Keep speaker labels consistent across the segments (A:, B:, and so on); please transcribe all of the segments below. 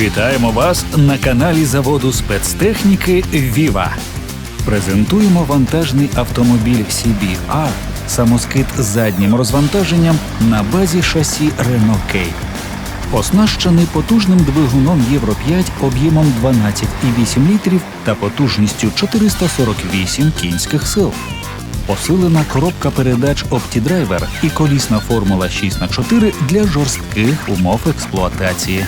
A: Вітаємо вас на каналі заводу спецтехніки Віва. Презентуємо вантажний автомобіль CBR, самоскид з заднім розвантаженням на базі шасі Renault K. Оснащений потужним двигуном Євро 5 об'ємом 12,8 літрів та потужністю 448 кінських сил. Посилена коробка передач OptiDriver і колісна формула 6х4 для жорстких умов експлуатації.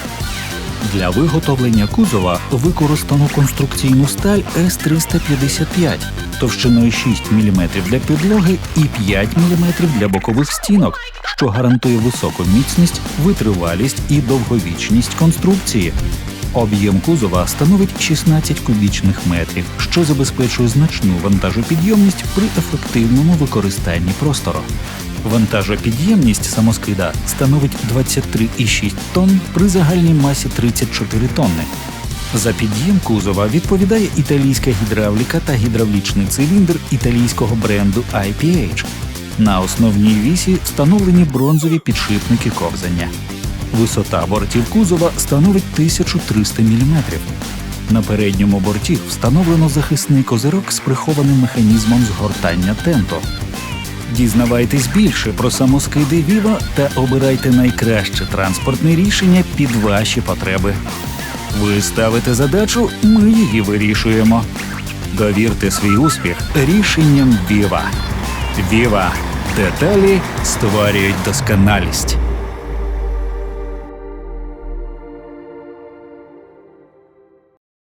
A: Для виготовлення кузова використано конструкційну сталь С-355 товщиною 6 мм для підлоги і 5 мм для бокових стінок, що гарантує високу міцність, витривалість і довговічність конструкції. Об'єм кузова становить 16 кубічних метрів, що забезпечує значну вантажопідйомність при ефективному використанні простору. Вантажопідємність самоскида становить 23,6 тонн при загальній масі 34 тонни. За під'єм кузова відповідає італійська гідравліка та гідравлічний циліндр італійського бренду IPH. На основній вісі встановлені бронзові підшипники ковзання. Висота бортів кузова становить 1300 мм. На передньому борті встановлено захисний козирок з прихованим механізмом згортання тенту. Дізнавайтесь більше про самоскиди Віва та обирайте найкраще транспортне рішення під ваші потреби. Ви ставите задачу, ми її вирішуємо. Довірте свій успіх рішенням Віва. Віва. Деталі створюють досконалість.